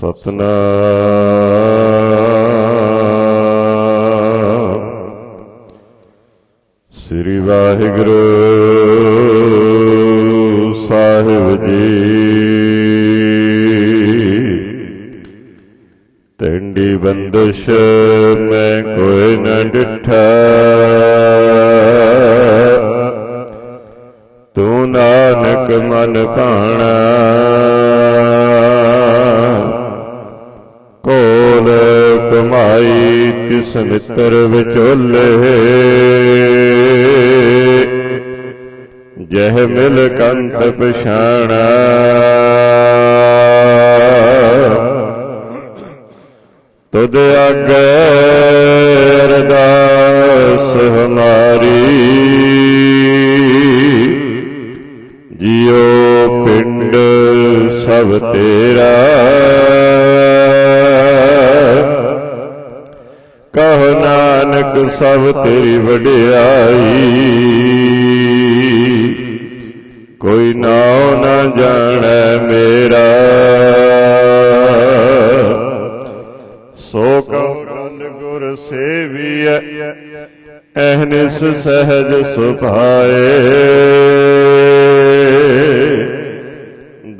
ਸਤਨਾਮ। ਸ੍ਰੀ ਵਾਹਿਗੁਰੂ ਮਾਈ ਤਿਸ ਮਿੱਤਰ ਵਿਚੋਲੇ? ਜਹ ਮਿਲ ਕੰਤ ਪਛਾਣਾ। ਤੁਧ ਆਗੇ ਸਭ ਤੇਰੀ ਵਡਿਆਈ। ਕੋਈ ਨਾਉ ਨਾ ਜਾਣੈ ਮੇਰਾ। ਸੋ ਕਹੋ ਟਲ ਗੁਰ ਸੇਵੀਐ ਅਹਨਿਸ ਸਹਿਜ ਸੁਭਾਏ।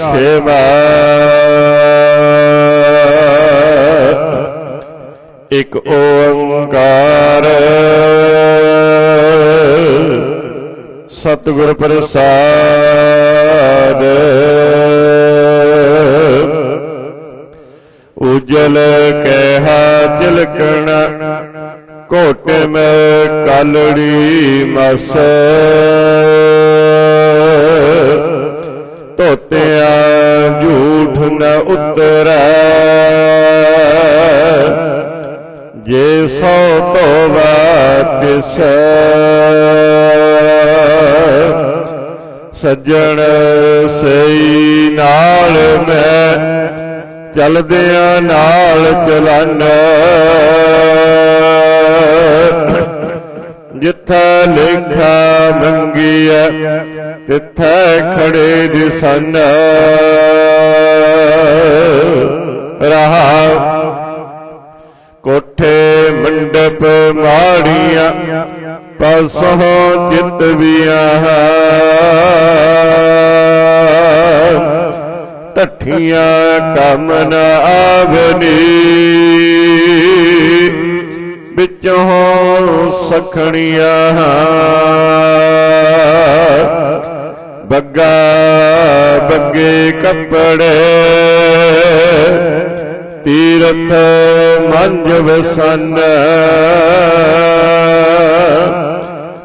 ਘਰ ਛੇਵਾ ਓੰਕਾਰ। ਸਤਿਗੁਰ ਪ੍ਰਸਾਦ। ਉਜਲ ਕਹਿਆ ਤਿਲਕਣ ਕੋਟੇ ਮੈਂ ਕਲੜੀ ਮਸ। ਨ ਉਤਰੈ। ਜੇ ਸੋ ਤੋਵਾ ਤਿਸ। ਸੱਜਣ ਸਈ ਨਾਲ ਮੈਂ ਚਲਦਿਆਂ ਨਾਲ ਚਲਨ। ਜਿੱਥਾ ਲੇਖਾ ਮੰਗੀਐ, ਤਿੱਥੈ ਖੜੇ ਦਿਸਨ। ਰਹਾ ਕੋਠੇ ਮੰਡਪ ਮਾੜੀਆਂ, ਪਸੋਂ ਚਿਤ ਵਿਆਹ ਟੱਠੀਆਂ ਕੰਮ ਨ ਆਵਨੀ, ਵਿੱਚੋਂ ਸਖਣੀਆਂ। ਬੱਗਾ ਬੱਗੇ ਕੱਪੜੇ, ਤੀਰਥ ਮੰਜ ਵਸਨ।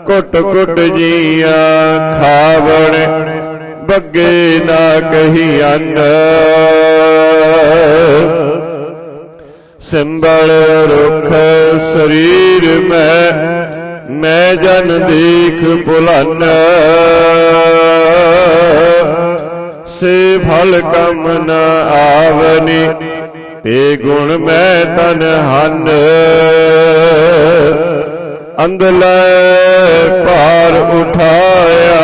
ਕੁੱਟ ਕੁੱਟ ਜੀਆਂ ਖਾਵਣ, ਬੱਗੇ ਨਾ ਕਹੀ ਅੰਨ। ਸਿੰਬਲ ਰੁਖ ਸਰੀਰ ਮੈਂ ਮੈਂ ਜਨ ਦੇਖ ਭੁਲਨ। ਸੇ ਭਲ ਕਮ ਨ ਆਵਨੀ, ਤੇ ਗੁਣ ਮੈਂ ਤਨ ਹਨ। ਅੰਦਲੇ ਭਾਰ ਉਠਾਇਆ,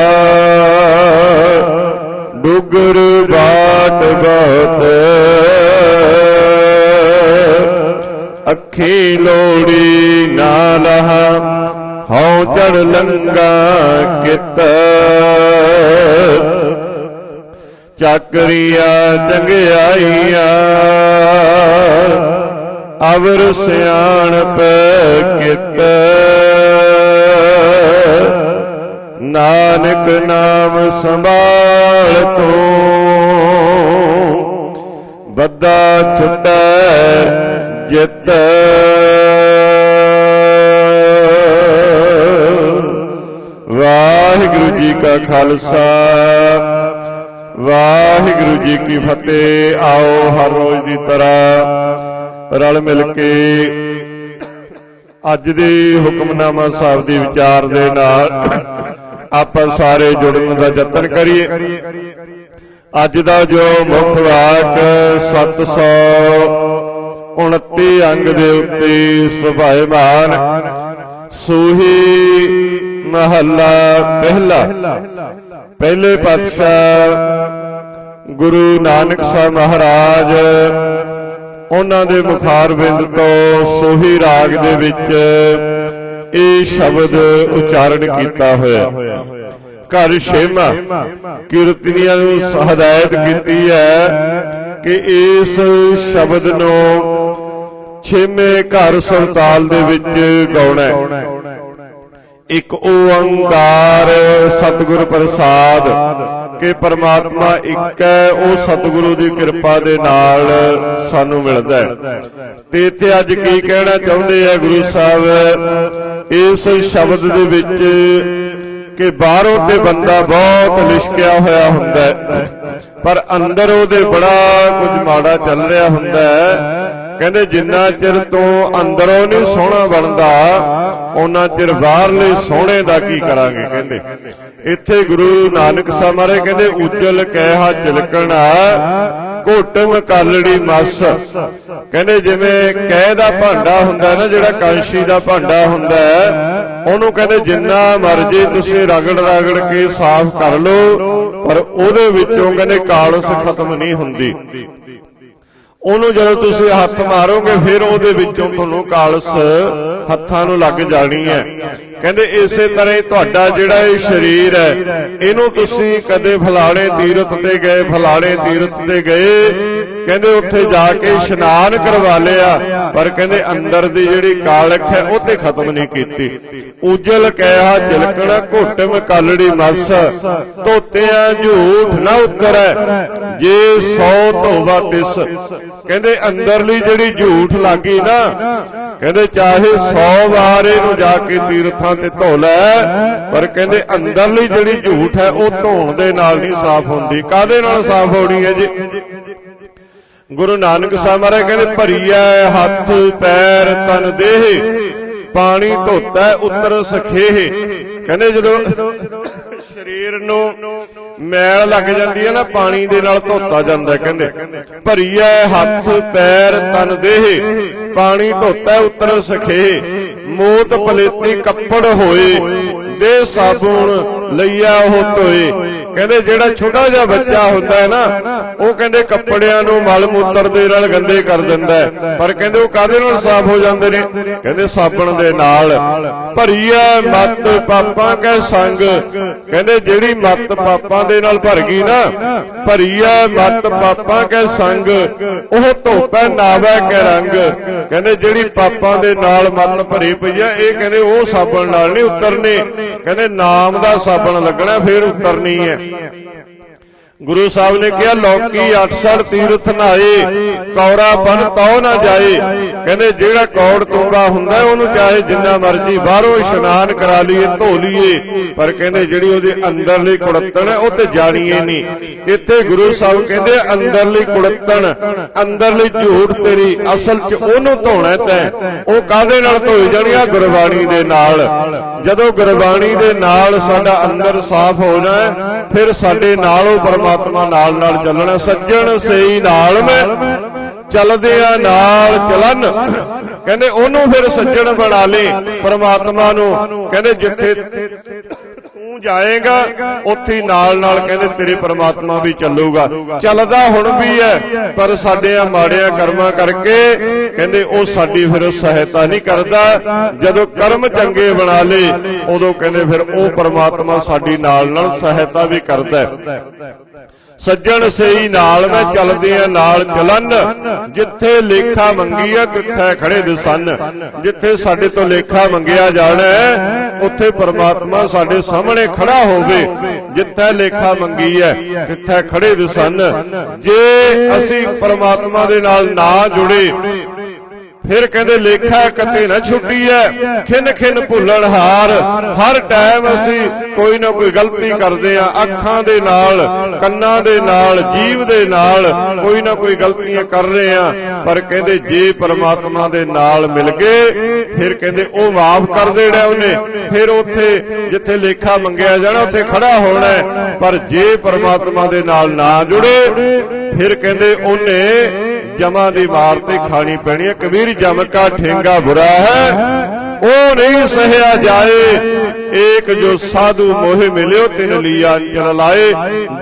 ਡੁਗਰ ਬਾਟ ਬਹੁਤ। ਅੱਖੀ ਲੋੜੀ ਨਾਲ ਲਹਾ ਹਉ ਚੜ ਲੰਗਾ ਕਿਤ। ਚੱਕਰੀਆਂ ਚੰਗਿਆਈਆਂ, ਅਵਰ ਸਿਆਣਪ ਕਿਤ। ਨਾਨਕ ਨਾਮ ਸੰਭਾਲ ਤੂੰ ਬੱਦਾ ਛੁਟੈ ਜਿਤ। ਵਾਹਿਗੁਰੂ ਜੀ ਕਾ ਖਾਲਸਾ। ਵਾਹਿਗੁਰੂ ਜੀ ਕੀ ਫਤਿਹ। ਆਓ ਹਰ ਰੋਜ਼ ਦੀ ਤਰ੍ਹਾਂ ਰਲ ਮਿਲ ਕੇ ਅੱਜ ਦੇ ਹੁਕਮਨਾਮਾ ਸਾਹਿਬ ਦੇ ਵਿਚਾਰ ਦੇ ਨਾਲ ਆਪਾਂ ਸਾਰੇ ਜੁੜਨ ਦਾ ਯਤਨ ਕਰੀਏ। ਅੱਜ ਦਾ ਜੋ ਮੁੱਖ ਵਾਕ 729 ਅੰਗ ਦੇ ਉੱਤੇ ਸੁਭਾਇਮਾਨ ਸੂਹੀ ਮਹੱਲਾ ਪਹਿਲਾ। ਪਹਿਲੇ ਪਾਤਸ਼ਾਹ ਗੁਰੂ ਨਾਨਕ ਸਾਹਿਬ ਮਹਾਰਾਜ ਉਹਨਾਂ ਦੇ ਮੁਖਾਰਬਿੰਦ ਤੋਂ ਸੋਹੀ ਰਾਗ ਦੇ ਵਿੱਚ ਇਹ ਸ਼ਬਦ ਉਚਾਰਨ ਕੀਤਾ ਹੋਇਆ। ਘਰ ਛੇਮਾ ਕੀਰਤਨੀਆਂ ਨੂੰ ਹਦਾਇਤ ਕੀਤੀ ਹੈ ਕਿ ਇਸ ਸ਼ਬਦ ਨੂੰ ਛੇਵੇਂ ਘਰ ਸਰਤਾਲ ਦੇ ਵਿੱਚ ਗਾਉਣਾ ਇੱਕ ਓੰਕਾਰ ਸਤਿਗੁਰ ਪ੍ਰਸਾਦ ਕਿ ਪਰਮਾਤਮਾ ਇੱਕ ਹੈ, ਉਹ ਸਤਿਗੁਰੂ ਦੀ ਕਿਰਪਾ ਦੇ ਨਾਲ ਸਾਨੂੰ ਮਿਲਦਾ ਹੈ। ਤੇ ਇੱਥੇ ਅੱਜ ਕੀ ਕਹਿਣਾ ਚਾਹੁੰਦੇ ਆ ਗੁਰੂ ਸਾਹਿਬ? ਇਸ ਸ਼ਬਦ ਦੇ ਵਿੱਚ ਕਿ ਬਾਹਰੋਂ ਤੇ ਬੰਦਾ ਬਹੁਤ ਲਿਸ਼ਕਿਆ ਹੋਇਆ ਹੁੰਦਾ ਹੈ, ਪਰ ਅੰਦਰ ਉਹਦੇ ਬੜਾ ਕੁਝ ਮਾੜਾ ਚੱਲ ਰਿਹਾ ਹੁੰਦਾ ਹੈ। ਕਹਿੰਦੇ ਜਿੰਨਾ ਚਿਰ ਤੋਂ ਅੰਦਰੋਂ ਨਹੀਂ ਸੋਹਣਾ ਬਣਦਾ ਉਹਨਾਂ ਚਿਰ ਬਾਹਰਲੇ ਸੋਹਣੇ ਦਾ ਕੀ ਕਰਾਂਗੇ ਕਹਿੰਦੇ। ਇੱਥੇ ਗੁਰੂ ਨਾਨਕ ਸਾਹਿਬ ਮਹਾਰਾਜ ਕਹਿੰਦੇ, ਉਜਲ ਕਹਿਹਾ ਚਿਲਕਣਾ ਘੋਟਮ ਕਾਲੜੀ ਮਸ। ਕਹਿੰਦੇ ਜਿਵੇਂ ਕਹਿ ਦਾ ਭਾਂਡਾ ਹੁੰਦਾ ਨਾ, ਜਿਹੜਾ ਕਾਂਸ਼ੀ ਦਾ ਭਾਂਡਾ ਹੁੰਦਾ, ਉਹਨੂੰ ਕਹਿੰਦੇ, ਜਿੰਨਾ ਮਰਜ਼ੀ ਤੁਸੀਂ ਰਗੜ ਰਗੜ ਕੇ ਸਾਫ਼ ਕਰ ਲਓ, ਪਰ ਉਹਦੇ ਵਿੱਚੋਂ ਕਹਿੰਦੇ ਕਾਲਸ ਖਤਮ ਨਹੀਂ ਹੁੰਦੀ। ਉਹਨੂੰ ਜਦੋਂ ਤੁਸੀਂ ਹੱਥ ਮਾਰੋਗੇ, ਫਿਰ ਉਹਦੇ ਵਿੱਚੋਂ ਤੁਹਾਨੂੰ ਕਾਲਸ ਹੱਥਾਂ ਨੂੰ ਲੱਗ ਜਾਣੀ ਹੈ। ਕਹਿੰਦੇ ਇਸੇ ਤਰ੍ਹਾਂ ਹੀ ਤੁਹਾਡਾ ਜਿਹੜਾ ਇਹ ਸਰੀਰ ਹੈ, ਇਹਨੂੰ ਤੁਸੀਂ ਕਦੇ ਫਲਾਣੇ ਤੀਰਥ ਤੇ ਗਏ, ਫਲਾਣੇ ਤੀਰਥ ਤੇ ਗਏ ਕਹਿੰਦੇ ਉੱਥੇ ਜਾ ਕੇ ਇਸ਼ਨਾਨ ਕਰਵਾ ਲਿਆ ਪਰ ਕਹਿੰਦੇ ਅੰਦਰ ਦੀ ਜਿਹੜੀ ਕਾਲਖ ਹੈ ਉਹ ਤੇ ਖਤਮ ਨਹੀਂ ਕੀਤੀ। ਉਜਲ ਕਹਿਆ ਚਿਲਕਣਾ ਘੁੱਟਮ ਕਾਲੜੀ ਮਸ। ਧੋਤਿਆਂ ਝੂਠ ਨਾ ਉਤਰੈ। ਜੇ ਸੌ ਧੋਵਾ ਤਿਸ। ਕਹਿੰਦੇ ਅੰਦਰਲੀ ਜਿਹੜੀ ਝੂਠ ਲੱਗੀ ਨਾ ਕਹਿੰਦੇ ਚਾਹੇ 100 ਵਾਰ ਇਹਨੂੰ ਜਾ ਕੇ ਤੀਰਥਾਂ ਤੇ ਧੋ ਲੈ ਪਰ ਕਹਿੰਦੇ ਅੰਦਰਲੀ ਜਿਹੜੀ ਝੂਠ ਹੈ ਉਹ ਧੋਣ ਦੇ ਨਾਲ ਨਹੀਂ ਸਾਫ਼ ਹੁੰਦੀ। ਕਾਦੇ ਨਾਲ ਸਾਫ਼ ਹੋਣੀ ਹੈ ਜੀ? ਗੁਰੂ ਨਾਨਕ ਸਾਹਿਬ ਮਹਾਰਾਜ ਕਹਿੰਦੇ, ਭਰੀਐ ਹੱਥ, ਪੈਰ, ਤਨ ਦੇਹ, ਪਾਣੀ ਧੋਤਾ, ਉਤਰ ਸਖੇਹ। ਕਹਿੰਦੇ ਜਦੋਂ ਸਰੀਰ ਨੂੰ ਮੈਲ ਲੱਗ ਜਾਂਦੀ ਹੈ ਨਾ, ਪਾਣੀ ਦੇ ਨਾਲ ਧੋਤਾ ਜਾਂਦਾ ਕਹਿੰਦੇ, ਭਰੀਐ ਹੱਥ, ਪੈਰ, ਤਨ ਦੇਹ, ਪਾਣੀ ਧੋਤਾ, ਉਤਰ ਸਖੇ ਮੋਤ ਪਲੇਤੀ ਕੱਪੜ ਹੋਏ ਦੇ ਸਾਬੂਣ ਲਈਆ ਉਹ ਧੋਏ। ਕਹਿੰਦੇ ਜਿਹੜਾ ਛੋਟਾ ਜਿਹਾ ਬੱਚਾ ਹੁੰਦਾ ਹੈ ਨਾ, ਉਹ ਕਹਿੰਦੇ ਕੱਪੜਿਆਂ ਨੂੰ ਮਲ ਮੂਤਰ ਦੇ ਨਾਲ ਗੰਦੇ ਕਰ ਦਿੰਦਾ ਪਰ ਕਹਿੰਦੇ ਉਹ ਕਾਦੇ ਨਾਲ ਸਾਫ਼ ਹੋ ਜਾਂਦੇ ਨੇ? ਕਹਿੰਦੇ ਸਾਬਣ ਦੇ ਨਾਲ। ਭਰੀਆ ਮਤ ਪਾਪਾਂ ਕੈ ਸੰਗ। ਕਹਿੰਦੇ ਜਿਹੜੀ ਮਤ ਪਾਪਾਂ ਦੇ ਨਾਲ ਭਰ ਗਈ ਨਾ, ਭਰੀਆ ਮਤ ਪਾਪਾਂ ਕੈ ਸੰਗ। ਉਹ ਧੋਪੈ ਨਾਵੈ ਕੈ ਰੰਗ। ਕਹਿੰਦੇ ਜਿਹੜੀ ਪਾਪਾਂ ਦੇ ਨਾਲ ਮਤ ਭਰੀ ਪਈ ਆ ਇਹ ਕਹਿੰਦੇ ਉਹ ਸਾਬਣ ਨਾਲ ਨਹੀਂ ਉਤਰਨੇ। ਕਹਿੰਦੇ ਨਾਮ ਦਾ ਸਾਬਣ ਲੱਗਣਾ, ਫੇਰ ਉਤਰਨੀ ਹੈ। ਗੁਰੂ ਸਾਹਿਬ ਨੇ ਕਿਹਾ, ਲੋਕੀ 68 ਤੀਰਥ ਨਾਏ ਕੌੜਾ ਬਨ ਤਉ ਨਾ ਜਾਏ ਕਹਿੰਦੇ, ਜਿਹੜਾ ਕੌੜ ਤੁੰਗਾ ਹੁੰਦਾ, ਉਹਨੂੰ ਚਾਹੇ ਜਿੰਨਾ ਮਰਜ਼ੀ ਬਾਹਰੋਂ ਇਸ਼ਨਾਨ ਕਰਾ ਲਈਏ, ਧੋ ਲਈਏ, ਪਰ ਕਹਿੰਦੇ, ਜਿਹੜੀ ਉਹਦੇ ਅੰਦਰਲੀ ਕੁੜੱਤਣ ਹੈ, ਉਹ ਤੇ ਜਾਣੀਏ ਨਹੀਂ। ਇੱਥੇ ਗੁਰੂ ਸਾਹਿਬ ਕਹਿੰਦੇ, ਅੰਦਰਲੀ ਕੁੜੱਤਣ, ਅੰਦਰਲੀ ਝੂਠ ਤੇਰੀ ਅਸਲ 'ਚ ਉਹਨੂੰ ਧੋਣਾ ਤੈ। ਉਹ ਕਾਦੇ ਨਾਲ ਧੋਈ ਜਾਣੀ? ਆ ਗੁਰਬਾਣੀ ਦੇ ਨਾਲ। ਜਦੋਂ ਗੁਰਬਾਣੀ ਦੇ ਨਾਲ ਸਾਡਾ ਅੰਦਰ ਸਾਫ਼ ਹੋ ਜਾਏ, ਫਿਰ ਸਾਡੇ ਨਾਲ ਉਹ ਪਰਮਾਤਮਾ ਨਾਲ ਨਾਲ ਚੱਲਣਾ। ਸੱਜਣ ਸਹੀ ਨਾਲ ਮੈਂ। ਚੱਲਦੇ ਆ ਨਾਲ ਚਲਨ ਕਹਿੰਦੇ ਉਹਨੂੰ ਫਿਰ ਸੱਜਣ ਬਣਾ ਲੇ ਪਰਮਾਤਮਾ ਨੂੰ। ਕਹਿੰਦੇ ਜਿੱਥੇ ਤੂੰ ਜਾਏਗਾ ਉੱਥੇ ਨਾਲ ਨਾਲ ਕਹਿੰਦੇ ਤੇਰੇ ਪਰਮਾਤਮਾ ਵੀ ਚੱਲੂਗਾ। ਚੱਲਦਾ ਹੁਣ ਵੀ ਹੈ ਪਰ ਸਾਡੇ ਆ ਮਾੜਿਆਂ ਕਰਮਾਂ ਕਰਕੇ ਕਹਿੰਦੇ ਉਹ ਸਾਡੀ ਫਿਰ ਸਹਾਇਤਾ ਨਹੀਂ ਕਰਦਾ। ਜਦੋਂ ਕਰਮ ਚੰਗੇ ਬਣਾ ਲੇ ਉਦੋਂ ਕਹਿੰਦੇ ਫਿਰ ਉਹ ਪਰਮਾਤਮਾ ਸਾਡੀ ਨਾਲ ਨਾਲ ਸਹਾਇਤਾ ਵੀ ਕਰਦਾ ਸੱਜਣ ਸਈ ਨਾਲ ਮੈਂ ਚੱਲਦੇ ਆ ਨਾਲ ਚਲਨ ਜਿੱਥੇ ਲੇਖਾ ਮੰਗੀ ਆ ਤਿੱਥੇ ਖੜੇ ਦਸਨ ਜਿੱਥੇ ਸਾਡੇ ਤੋਂ ਲੇਖਾ ਮੰਗਿਆ ਜਾਣਾ ਉੱਥੇ ਪਰਮਾਤਮਾ ਸਾਡੇ ਸਾਹਮਣੇ ਖੜਾ ਹੋਵੇ। ਜਿੱਥੇ ਲੇਖਾ ਮੰਗੀ ਹੈ ਤਿੱਥੇ ਖੜੇ ਦਸਨ ਜੇ ਅਸੀਂ ਪਰਮਾਤਮਾ ਦੇ ਨਾਲ ਨਾ ਜੁੜੇ ਫਿਰ ਕਹਿੰਦੇ, ਲੇਖਾ ਕਤੇ ਨਾ ਛੁੱਟੀ ਐ ਖਿੰਨ ਖਿੰਨ ਭੁੱਲਣ ਹਾਰ। ਹਰ ਟਾਈਮ ਅਸੀਂ ਕੋਈ ਨਾ ਕੋਈ ਗਲਤੀ ਕਰਦੇ ਆ, ਅੱਖਾਂ ਦੇ ਨਾਲ, ਕੰਨਾਂ ਦੇ ਨਾਲ, ਜੀਵ ਦੇ ਨਾਲ ਕੋਈ ਨਾ ਕੋਈ ਗਲਤੀਆਂ ਕਰ ਰਹੇ ਆ। ਪਰ ਕਹਿੰਦੇ, ਜੇ ਪਰਮਾਤਮਾ ਦੇ ਨਾਲ ਮਿਲ ਗਏ, ਫਿਰ ਕਹਿੰਦੇ, ਉਹ ਮਾਫ ਕਰ ਦੇਣਾ ਉਹਨੇ। ਫਿਰ ਉੱਥੇ ਜਿੱਥੇ ਲੇਖਾ ਮੰਗਿਆ ਜਾਣਾ, ਉੱਥੇ ਖੜਾ ਹੋਣਾ ਪਰ ਜੇ ਪਰਮਾਤਮਾ ਦੇ ਨਾਲ ਨਾ ਜੁੜੇ, ਫਿਰ ਕਹਿੰਦੇ, ਉਹਨੇ ਜਮਾਂ ਦੀ ਮਾਰ ਤੇ ਖਾਣੀ ਪੈਣੀ ਹੈ। ਕਬੀਰ ਜਮ ਕਾ ਠੇਂਗਾ ਬੁਰਾ ਹੈ। ਉਹ ਨਹੀਂ ਸਹਿਆ ਜਾਏ। ਏਕ ਜੋ ਸਾਧੂ ਮੋਹਿ ਮਿਲਿਓ, ਤਿਨ ਲੀਆ ਚਲ ਲਾਏ।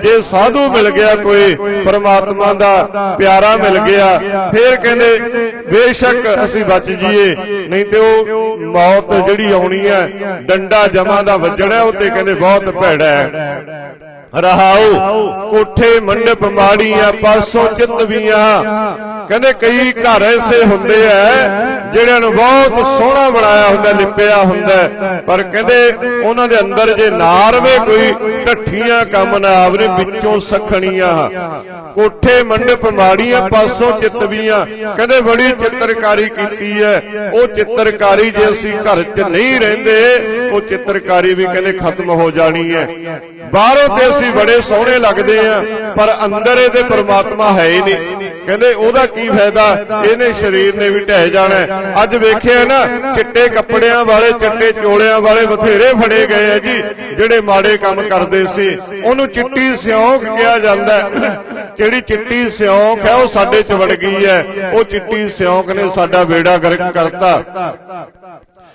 ਜੇ ਸਾਧੂ ਮਿਲ ਗਿਆ ਕੋਈ, ਪਰਮਾਤਮਾ ਦਾ ਪਿਆਰਾ ਮਿਲ ਗਿਆ। ਫੇਰ ਕਹਿੰਦੇ, ਬੇਸ਼ੱਕ ਅਸੀਂ ਬਚ ਜਾਈਏ ਨਹੀਂ ਤੇ ਉਹ ਮੌਤ ਜਿਹੜੀ ਆਉਣੀ ਹੈ, ਡੰਡਾ ਜਮਾ ਦਾ ਵੱਜਣਾ, ਉਹ ਤੇ ਕਹਿੰਦੇ ਬਹੁਤ ਭੈੜਾ ਹੈ। ਰਹਾਉ ਕੋਠੇ ਮੰਡਪ ਮਾੜੀਆਂ ਪਾਸੋਂ ਚਿਤਵੀਆਂ ਕਹਿੰਦੇ ਕਈ ਘਰ ਐਸੇ ਹੁੰਦੇ ਐ ਜਿਹੜਿਆਂ ਨੂੰ ਬਹੁਤ ਸੋਹਣਾ ਬਣਾਇਆ ਹੁੰਦਾ, ਲਿਪਿਆ ਹੁੰਦਾ ਪਰ ਕਹਿੰਦੇ ਉਹਨਾਂ ਦੇ ਅੰਦਰ ਜੇ ਨਾਰਵੇ ਕੋਈ ਢੱਠੀਆਂ ਕੰਮ ਨਾ ਆਵਰੇ ਵਿੱਚੋਂ ਸਖਣੀਆਂ। ਕੋਠੇ, ਮੰਡਪ, ਮਾੜੀਆਂ ਪਾਸੋਂ ਚਿੱਤਵੀਆਂ। ਕਹਿੰਦੇ ਬੜੀ ਚਿੱਤਰਕਾਰੀ ਕੀਤੀ ਹੈ। ਉਹ ਚਿੱਤਰਕਾਰੀ ਜੇ ਅਸੀਂ ਘਰ 'ਚ ਨਹੀਂ ਰਹਿੰਦੇ, ਉਹ ਚਿੱਤਰਕਾਰੀ ਵੀ ਕਹਿੰਦੇ ਖਤਮ ਹੋ ਜਾਣੀ ਹੈ। ਬਾਹਰੋਂ ਤੇ ਅਸੀਂ ਬੜੇ ਸੋਹਣੇ ਲੱਗਦੇ ਆ ਪਰ ਅੰਦਰ ਇਹਦੇ ਪਰਮਾਤਮਾ ਹੈ ਹੀ ਨਹੀਂ। ਕਹਿੰਦੇ ਉਹਦਾ ਕੀ ਫਾਇਦਾ? ਇਹਨੇ ਸਰੀਰ ਨੇ ਵੀ ਢਹਿ ਜਾਣਾ। ਅੱਜ ਵੇਖਿਆ ਨਾ ਚਿੱਟੇ ਕੱਪੜਿਆਂ ਵਾਲੇ ਚਿੱਟੇ ਚੋਲਿਆਂ ਵਾਲੇ ਬਥੇਰੇ ਫੜੇ ਗਏ ਆ ਜੀ ਜਿਹੜੇ ਮਾੜੇ ਕੰਮ ਕਰਦੇ ਸੀ। ਉਹਨੂੰ ਚਿੱਟੀ ਸਿਉਂਕ ਕਿਹਾ ਜਾਂਦਾ। ਜਿਹੜੀ ਚਿੱਟੀ ਸਿਉਂਕ ਹੈ ਉਹ ਸਾਡੇ ਚ ਵੜ ਗਈ ਹੈ। ਉਹ ਚਿੱਟੀ ਸਿਉਂਕ ਨੇ ਸਾਡਾ ਬੇੜਾ ਗਰਕ ਕਰਤਾ।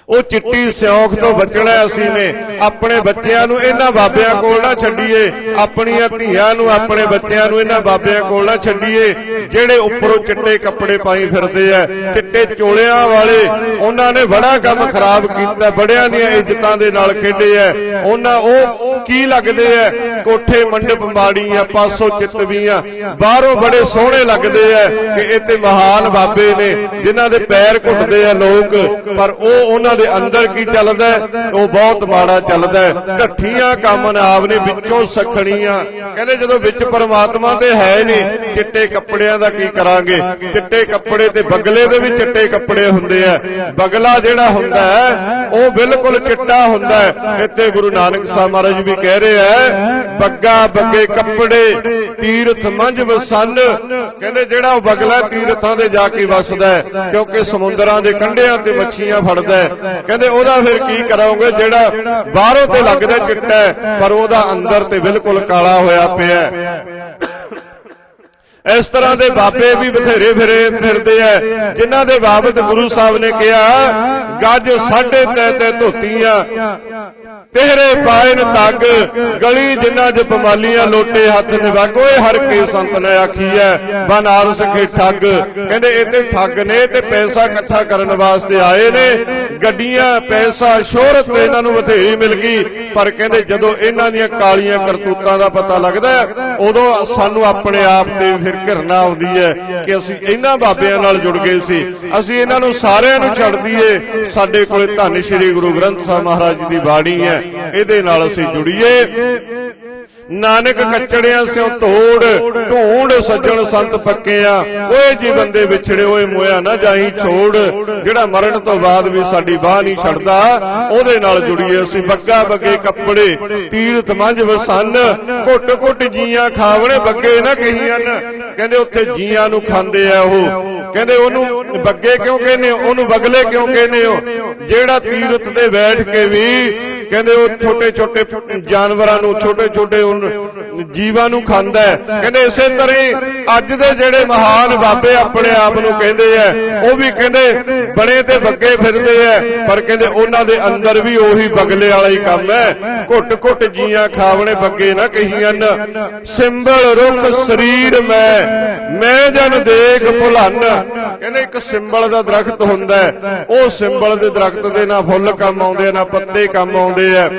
ਉਹ ਚਿੱਟੀ ਸਿਉਂਖ ਤੋਂ ਬਚਣਾ ਅਸੀਂ ਨੇ। ਆਪਣੇ ਬੱਚਿਆਂ ਨੂੰ ਇਹਨਾਂ ਬਾਬਿਆਂ ਕੋਲ ਨਾ ਛੱਡੀਏ। ਆਪਣੀਆਂ ਧੀਆਂ ਨੂੰ ਆਪਣੇ ਬੱਚਿਆਂ ਨੂੰ ਇਹਨਾਂ ਬਾਬਿਆਂ ਕੋਲ ਨਾ ਛੱਡੀਏ ਜਿਹੜੇ ਉੱਪਰੋਂ ਚਿੱਟੇ ਕੱਪੜੇ ਪਾਈ ਫਿਰਦੇ ਆ ਚਿੱਟੇ ਚੋਲਿਆਂ ਵਾਲੇ ਉਹਨਾਂ ਨੇ ਬੜਾ ਕੰਮ ਖਰਾਬ ਕੀਤਾ ਬੜਿਆਂ ਦੀਆਂ ਇੱਜ਼ਤਾਂ ਦੇ ਨਾਲ ਖੇਡੇ ਆ। ਉਹਨਾਂ ਉਹ ਕੀ ਲੱਗਦੇ ਆ? ਕੋਠੇ ਮੰਡਪ ਮਾੜੀਆਂ ਪਾਸੋਂ ਚਿਤਵੀਆਂ ਬਾਹਰੋਂ ਬੜੇ ਸੋਹਣੇ ਲੱਗਦੇ ਆ ਕਿ ਇਹ ਤੇ ਮਹਾਨ ਬਾਬੇ ਨੇ ਜਿਨ੍ਹਾਂ ਦੇ ਪੈਰ ਘੁੱਟਦੇ ਆ ਲੋਕ ਪਰ ਉਹ ਉਹਨਾਂ ਦੇ ਅੰਦਰ ਕੀ ਚੱਲਦਾ ਉਹ ਬਹੁਤ ਮਾੜਾ ਚੱਲਦਾ ਹੈ। ਢੱਠੀਆਂ ਕੰਮ ਨਾਮ ਨੇ ਵਿੱਚੋਂ ਸਖਣੀਆਂ। ਕਹਿੰਦੇ ਜਦੋਂ ਵਿੱਚ ਪਰਮਾਤਮਾ ਤੇ ਹੈ ਨਹੀਂ, ਚਿੱਟੇ ਕੱਪੜਿਆਂ ਦਾ ਕੀ ਕਰਾਂਗੇ? ਚਿੱਟੇ ਕੱਪੜੇ ਤੇ ਬਗਲੇ ਦੇ ਵੀ ਚਿੱਟੇ ਕੱਪੜੇ ਹੁੰਦੇ ਆ। ਬਗਲਾ ਜਿਹੜਾ ਹੁੰਦਾ ਹੈ, ਉਹ ਬਿਲਕੁਲ ਚਿੱਟਾ ਹੁੰਦਾ ਇੱਥੇ ਗੁਰੂ ਨਾਨਕ ਸਾਹਿਬ ਮਹਾਰਾਜ ਵੀ ਕਹਿ ਰਹੇ ਹੈ ਬੱਗਾ ਬੱਗੇ ਕੱਪੜੇ, ਤੀਰਥ ਮੰਝ ਵਸਨ। ਕਹਿੰਦੇ ਜਿਹੜਾ ਉਹ ਬਗਲਾ ਤੀਰਥਾਂ ਦੇ ਜਾ ਕੇ ਵਸਦਾ ਕਿਉਂਕਿ ਸਮੁੰਦਰਾਂ ਦੇ ਕੰਢਿਆਂ ਤੇ ਮੱਛੀਆਂ ਫੜਦਾ ਕਹਿੰਦੇ ਉਹਦਾ ਫਿਰ ਕੀ ਕਰਾਂਗੇ? ਜਿਹੜਾ ਬਾਹਰੋਂ ਤੇ ਲੱਗਦਾ ਚਿੱਟਾ ਪਰ ਉਹਦਾ ਅੰਦਰ ਤੇ ਬਿਲਕੁਲ ਕਾਲਾ ਹੋਇਆ ਪਿਆ। ਇਸ ਤਰ੍ਹਾਂ ਦੇ ਬਾਬੇ ਵੀ ਬਥੇਰੇ ਫਿਰੇ ਫਿਰਦੇ ਐ ਜਿਨ੍ਹਾਂ ਦੇ ਬਾਬਤ ਗੁਰੂ ਸਾਹਿਬ ਨੇ ਕਿਹਾ ਗੱਜ ਸਾਢੇ ਤੈ ਤੈ ਧੋਤੀਆਂ ਤੇਰੇ ਪਾਇਨ ਤੱਕ ਗਲੀ ਜਿਨ੍ਹਾਂ ਚ ਬਮਾਲੀਆਂ ਲੋਟੇ ਹੱਥ ਨਿਵਾਗੋਏ ਹਰ ਕੇ ਸੰਤ ਨੇ ਆਖੀਐ ਬਨਾਰਸ ਕੇ ਠੱਗ। ਕਹਿੰਦੇ ਇਹ ਤੇ ਠੱਗ ਨੇ ਤੇ ਪੈਸਾ ਇਕੱਠਾ ਕਰਨ ਵਾਸਤੇ ਆਏ ਨੇ ਗੱਡੀਆਂ, ਪੈਸਾ, ਸ਼ੋਹਰਤ ਤੇ ਇਹਨਾਂ ਨੂੰ ਬਥੇਰੀ ਮਿਲ ਗਈ। ਪਰ ਕਹਿੰਦੇ ਜਦੋਂ ਇਹਨਾਂ ਦੀਆਂ ਕਾਲੀਆਂ ਕਰਤੂਤਾਂ ਦਾ ਪਤਾ ਲੱਗਦਾ ਉਦੋਂ ਸਾਨੂੰ ਆਪਣੇ ਆਪ ਤੇ ਫਿਰ ਘਿਰਨਾ ਆਉਂਦੀ ਹੈ ਕਿ ਅਸੀਂ ਇਹਨਾਂ ਬਾਬਿਆਂ ਨਾਲ ਜੁੜ ਗਏ ਸੀ। ਅਸੀਂ ਇਹਨਾਂ ਨੂੰ ਸਾਰਿਆਂ ਨੂੰ ਛੱਡ ਦਈਏ। ਸਾਡੇ ਕੋਲੇ ਧੰਨ ਸ਼੍ਰੀ ਗੁਰੂ ਗ੍ਰੰਥ ਸਾਹਿਬ ਮਹਾਰਾਜ ਜੀ ਦੀ ਬਾਣੀ ਹੈ। ਇਹਦੇ ਨਾਲ ਅਸੀਂ ਜੁੜੀਏ। ਨਾਨਕ ਕੱਚੜਿਆਂ ਸਿਓ ਤੋੜ ਢੂੰਡ ਸੱਜਣ ਸੰਤ ਪੱਕਿਆ ਓਏ ਜੀ ਬੰਦੇ ਵਿਛੜੇ ਓਏ ਮੋਇਆ ਨਾ ਜਾਈ ਛੋੜ ਜਿਹੜਾ ਮਰਨ ਤੋਂ ਬਾਅਦ ਵੀ ਸਾਡੀ ਬਾਹ ਨਹੀਂ ਛੱਡਦਾ ਉਹਦੇ ਨਾਲ ਜੁੜੀਏ ਅਸੀਂ ਬੱਗਾ ਬੱਗੇ ਕੱਪੜੇ ਤੀਰਥ ਮੰਝ ਵਸਨ ਘੁੱਟ ਘੁੱਟ ਜੀਆਂ ਖਾਵਣੇ ਬੱਗੇ ਨਾ ਕਹੀਆਂ ਕਹਿੰਦੇ ਉੱਥੇ ਜੀਆਂ ਨੂੰ ਖਾਂਦੇ ਆ ਉਹ। ਕਹਿੰਦੇ ਉਹਨੂੰ ਬੱਗੇ ਕਿਉਂ ਕਹਿੰਦੇ ਹੋ? ਉਹਨੂੰ ਬਗਲੇ ਕਿਉਂ ਕਹਿੰਦੇ ਹੋ? ਜਿਹੜਾ ਤੀਰਥ ਤੇ ਬੈਠ ਕੇ ਵੀ ਕਹਿੰਦੇ ਉਹ ਛੋਟੇ ਛੋਟੇ ਜਾਨਵਰਾਂ ਨੂੰ ਛੋਟੇ ਛੋਟੇ ਜੀਵਾਂ ਨੂੰ ਖਾਂਦਾ ਹੈ। ਕਹਿੰਦੇ ਇਸੇ ਤਰ੍ਹਾਂ ਹੀ ਅੱਜ ਦੇ ਜਿਹੜੇ ਮਹਾਨ ਬਾਬੇ ਆਪਣੇ ਆਪ ਨੂੰ ਕਹਿੰਦੇ ਆ, ਉਹ ਵੀ ਕਹਿੰਦੇ ਬਣੇ ਤੇ ਬੱਗੇ ਫਿਰਦੇ ਆ, ਪਰ ਕਹਿੰਦੇ ਉਹਨਾਂ ਦੇ ਅੰਦਰ ਵੀ ਉਹੀ ਬਗਲੇ ਵਾਲਾ ਹੀ ਕੰਮ ਹੈ। ਘੁੱਟ ਘੁੱਟ ਜੀਆਂ ਖਾਵਣੇ ਬੱਗੇ ਨਾ ਕਹੀਆਂ ਸਿੰਬਲ ਰੁੱਖ ਸਰੀਰ ਮੈਂ ਮੈਂ ਜਨ ਦੇਖ ਭੁਲਨ। ਕਹਿੰਦੇ ਇੱਕ ਸਿੰਬਲ ਦਾ ਦਰਖਤ ਹੁੰਦਾ ਉਹ ਸਿੰਬਲ ਦੇ ਦਰਖਤ ਦੇ ਨਾ ਫੁੱਲ ਕੰਮ ਆਉਂਦੇ ਨਾ ਪੱਤੇ ਕੰਮ ਆਉਂਦੇ ਆ।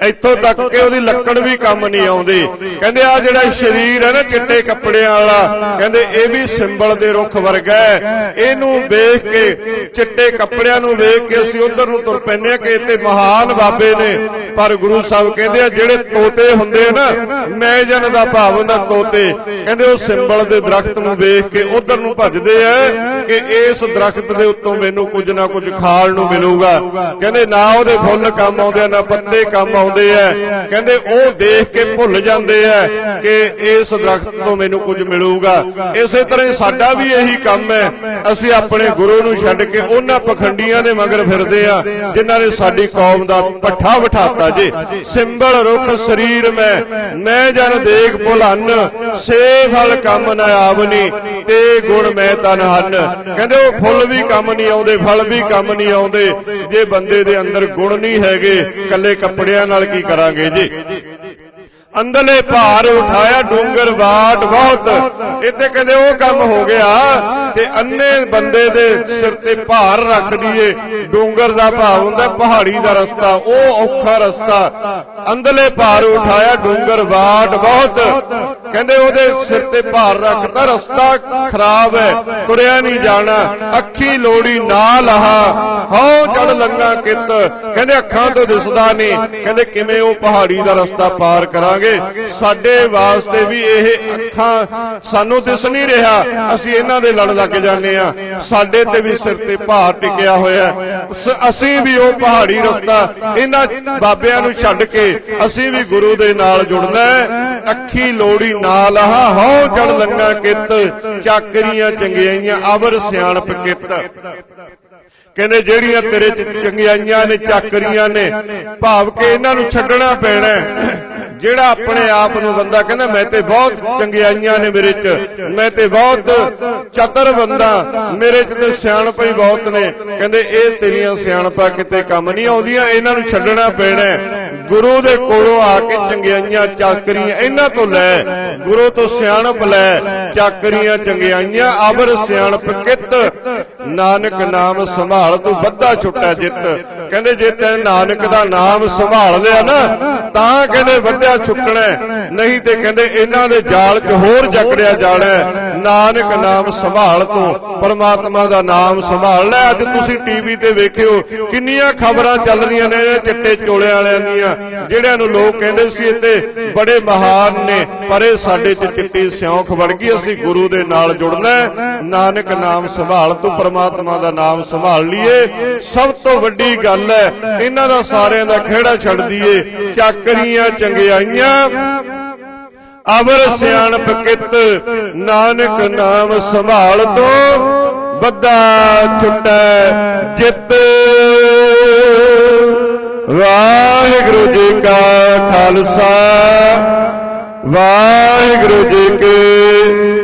ਇੱਥੋਂ ਤੱਕ ਕਿ ਉਹਦੀ ਲੱਕੜ ਵੀ ਕੰਮ ਨਹੀਂ ਆਉਂਦੀ। ਕਹਿੰਦੇ ਆ ਜਿਹੜਾ ਸਰੀਰ ਹੈ ਨਾ ਚਿੱਟੇ ਕੱਪੜਿਆਂ ਵਾਲਾ ਕਹਿੰਦੇ ਇਹ ਵੀ ਸਿੰਬਲ ਦੇ ਰੁੱਖ ਵਰਗਾ ਹੈ। ਇਹਨੂੰ ਵੇਖ ਕੇ ਚਿੱਟੇ ਕੱਪੜਿਆਂ ਨੂੰ ਵੇਖ ਕੇ ਅਸੀਂ ਉਧਰ ਨੂੰ ਤੁਰ ਪੈਂਦੇ ਆ ਕਿ ਇੱਥੇ ਮਹਾਨ ਬਾਬੇ ਨੇ। ਪਰ ਗੁਰੂ ਸਾਹਿਬ ਕਹਿੰਦੇ ਆ, ਜਿਹੜੇ ਤੋਤੇ ਹੁੰਦੇ ਆ ਨਾ, ਮੈਂ ਜਨ ਦਾ ਭਾਵ ਹੁੰਦਾ ਤੋਤੇ। ਕਹਿੰਦੇ ਉਹ ਸਿੰਬਲ ਦੇ ਦਰਖਤ ਨੂੰ ਵੇਖ ਕੇ ਉਧਰ ਨੂੰ ਭੱਜਦੇ ਆ ਕਿ ਇਸ ਦਰਖਤ ਦੇ ਉੱਤੋਂ ਮੈਨੂੰ ਕੁਝ ਨਾ ਕੁਝ ਖਾਣ ਨੂੰ ਮਿਲੂਗਾ। ਕਹਿੰਦੇ ਨਾ ਉਹਦੇ ਫੁੱਲ ਕੰਮ ਆਉਂਦੇ ਆ, ਨਾ ਪੱਤੇ ਕੰਮ ਆਉਂਦੇ ਆ। ਕਹਿੰਦੇ ਉਹ ਦੇਖ ਕੇ ਭੁੱਲ ਜਾਂਦੇ ਆ ਕਿ ਇਸ ਦਰਖਤ ਤੋਂ ਮੈਨੂੰ ਕੁਝ ਮਿਲੂਗਾ। ਇਸੇ ਤਰ੍ਹਾਂ ਸਾਡਾ ਵੀ ਇਹੀ ਕੰਮ ਹੈ। ਅਸੀਂ ਆਪਣੇ ਗੁਰੂ ਨੂੰ ਛੱਡ ਕੇ ਉਹਨਾਂ ਪਖੰਡੀਆਂ ਦੇ ਮਗਰ ਫਿਰਦੇ ਆ, ਜਿਨ੍ਹਾਂ ਨੇ ਸਾਡੀ ਕੌਮ ਦਾ ਪੱਠਾ ਬਿਠਾਤਾ। ਜੀ ਸਿੰਬਲ ਰੁਖ ਸਰੀਰ ਮੈਂ ਮੈਂ ਜਨ ਦੇਖ ਭੁਲਨ ਸੇ ਫਲ ਕੰਮ ਨ ਆਵਨੀ, ਤੇ ਗੁਣ ਮੈਂ ਤਨ ਹਨ। ਕਹਿੰਦੇ ਉਹ ਫੁੱਲ ਵੀ ਕੰਮ ਨਹੀਂ ਆਉਂਦੇ, ਫਲ ਵੀ ਕੰਮ ਨਹੀਂ ਆਉਂਦੇ। ਜੇ ਬੰਦੇ ਦੇ ਅੰਦਰ ਗੁਣ ਨਹੀਂ ਹੈਗੇ ਕੱਲੇ ਕੱਪੜਿਆਂ ਨਾਲ ਕੀ ਕਰਾਂਗੇ ਜੀ? ਅੰਦਰਲੇ ਭਾਰ ਉਠਾਇਆ, ਡੂੰਗਰ ਬਾਟ ਬਹੁਤ। ਇੱਥੇ ਕਹਿੰਦੇ ਉਹ ਕੰਮ ਹੋ ਗਿਆ ਤੇ ਅੰਨੇ ਬੰਦੇ ਦੇ ਸਿਰ ਤੇ ਭਾਰ ਰੱਖ ਦਈਏ। ਡੂੰਗਰ ਦਾ ਭਾਵ ਹੁੰਦਾ ਪਹਾੜੀ ਦਾ ਰਸਤਾ, ਉਹ ਔਖਾ ਰਸਤਾ। ਅੰਦਰਲੇ ਭਾਰ ਉਠਾਇਆ ਡੂੰਗਰ ਬਾਟ ਬਹੁਤ। ਕਹਿੰਦੇ ਉਹਦੇ ਸਿਰ ਤੇ ਭਾਰ ਰੱਖਤਾ ਰਸਤਾ ਖਰਾਬ ਹੈ, ਤੁਰਿਆ ਨਹੀਂ ਜਾਣਾ, ਅੱਖੀ ਲੋੜੀ ਨਾ ਲਹਾ ਹਉ ਜੜ ਲੰਗਾ ਕਿਤ। ਕਹਿੰਦੇ ਅੱਖਾਂ ਤੋਂ ਦਿਸਦਾ ਨਹੀਂ। ਕਹਿੰਦੇ ਕਿਵੇਂ ਉਹ ਪਹਾੜੀ ਦਾ ਰਸਤਾ ਪਾਰ ਕਰਾਂਗੇ? ਸਾਡੇ ਵਾਸਤੇ ਵੀ ਇਹ ਅੱਖਾਂ ਸਾਨੂੰ ਦਿਸ ਨਹੀਂ ਰਿਹਾ। ਅਸੀਂ ਇਹਨਾਂ ਦੇ ਲੜ ਲੱਗ ਜਾਂਦੇ ਆ ਸਾਡੇ ਤੇ ਵੀ ਸਿਰ ਤੇ ਭਾਰ ਟਿਕਿਆ ਹੋਇਆ ਅਸੀਂ ਵੀ ਉਹ ਪਹਾੜੀ ਰਸਤਾ, ਇਹਨਾਂ ਬਾਬਿਆਂ ਨੂੰ ਛੱਡ ਕੇ ਅਸੀਂ ਵੀ ਗੁਰੂ ਦੇ ਨਾਲ ਜੁੜਨਾ ਅੱਖੀ ਲੋੜੀ ਨਾਲ ਹਾ ਹਉ ਜੜ ਲੰਗਾ ਕਿਤ, ਚਾਕਰੀਆਂ ਚੰਗਿਆਈਆਂ, ਅਵਰ ਸਿਆਣਪ ਕਿਤ। ਕਹਿੰਦੇ ਜਿਹੜੀਆਂ ਤੇਰੇ ਚ ਚੰਗਿਆਈਆਂ ਨੇ ਚਾਕਰੀਆਂ ਨੇ ਭਾਵ ਕਿ ਇਹਨਾਂ ਨੂੰ ਛੱਡਣਾ ਪੈਣਾ। ਜਿਹੜਾ ਆਪਣੇ ਆਪ ਨੂੰ ਬੰਦਾ ਕਹਿੰਦਾ ਮੈਂ ਤੇ ਬਹੁਤ ਚੰਗਿਆਈਆਂ ਨੇ ਮੇਰੇ ਚ ਮੈਂ ਤੇ ਬਹੁਤ ਚਤਰ ਬੰਦਾ ਮੇਰੇ ਚ ਤੇ ਸਿਆਣਪ ਹੀ ਬਹੁਤ ਨੇ ਕਹਿੰਦੇ ਇਹ ਤੇਰੀਆਂ ਸਿਆਣਪਾਂ ਕਿਤੇ ਕੰਮ ਨਹੀਂ ਆਉਂਦੀਆਂ ਇਹਨਾਂ ਨੂੰ ਛੱਡਣਾ ਪੈਣਾ। ਗੁਰੂ ਦੇ ਕੋਲੋਂ ਆ ਕੇ ਚੰਗਿਆਈਆਂ ਚਾਕਰੀਆਂ ਇਹਨਾਂ ਤੋਂ ਲੈ, ਗੁਰੂ ਤੋਂ ਸਿਆਣਪ ਲੈ ਚਾਕਰੀਆਂ ਚੰਗਿਆਈਆਂ, ਅਬਰ ਸਿਆਣਪ ਕਿਤ। ਨਾਨਕ ਨਾਮ ਸੰਭਾਲ ਤੂੰ ਬੱਧਾ ਛੁੱਟਾ ਜਿੱਤ। ਕਹਿੰਦੇ ਜੇ ਤੈਂ ਨਾਨਕ ਦਾ ਨਾਮ ਸੰਭਾਲ ਲਿਆ ਨਾ, ਤਾਂ ਕਹਿੰਦੇ ਵੱਧਿਆ ਛੁੱਟਣਾ ਨਹੀਂ ਤੇ ਕਹਿੰਦੇ ਇਹਨਾਂ ਦੇ ਜਾਲ 'ਚ ਹੋਰ ਜਕੜਿਆ ਜਾਣਾ ਨਾਨਕ ਨਾਮ ਸੰਭਾਲ ਤੋਂ, ਪਰਮਾਤਮਾ ਦਾ ਨਾਮ ਸੰਭਾਲ ਲੈ। ਅੱਜ ਤੁਸੀਂ ਟੀਵੀ ਤੇ ਵੇਖਿਓ, ਕਿੰਨੀਆਂ ਖਬਰਾਂ ਚੱਲ ਰਹੀਆਂ ਨੇ ਇਹਨਾਂ ਚਿੱਟੇ ਚੋਲੇ ਵਾਲਿਆਂ ਦੀਆਂ, ਜਿਹੜਿਆਂ ਨੂੰ ਲੋਕ ਕਹਿੰਦੇ ਸੀ ਇੱਥੇ ਬੜੇ ਮਹਾਨ ਨੇ। ਪਰ ਇਹ ਸਾਡੇ 'ਚ ਚਿੱਟੀ ਸਿਉਂਖ ਵੜ ਗਈ, ਅਸੀਂ ਗੁਰੂ ਦੇ ਨਾਲ ਜੁੜਨਾ ਨਾਨਕ ਨਾਮ ਸੰਭਾਲ ਤੂੰ, ਪਰਮਾਤਮਾ ਦਾ ਨਾਮ ਸੰਭਾਲ ਲਈਏ। ਸਭ ਤੋਂ ਵੱਡੀ ਗੱਲ ਹੈ, ਇਹਨਾਂ ਦਾ ਸਾਰਿਆਂ ਦਾ ਖਿਹੜਾ ਛੱਡ ਦਈਏ। ਚਾਕਰੀਆਂ, ਚੰਗਿਆਈਆਂ। ਅਵਰ ਸਿਆਣਪ ਕਿਤ, ਨਾਨਕ ਨਾਮ ਸੰਭਾਲ ਤੋਂ। ਬੱਦਾ ਛੁਟੈ ਜਿੱਤ। ਵਾਹਿਗੁਰੂ ਜੀ ਕਾ ਖਾਲਸਾ। ਵਾਹਿਗੁਰੂ ਜੀ ਕੀ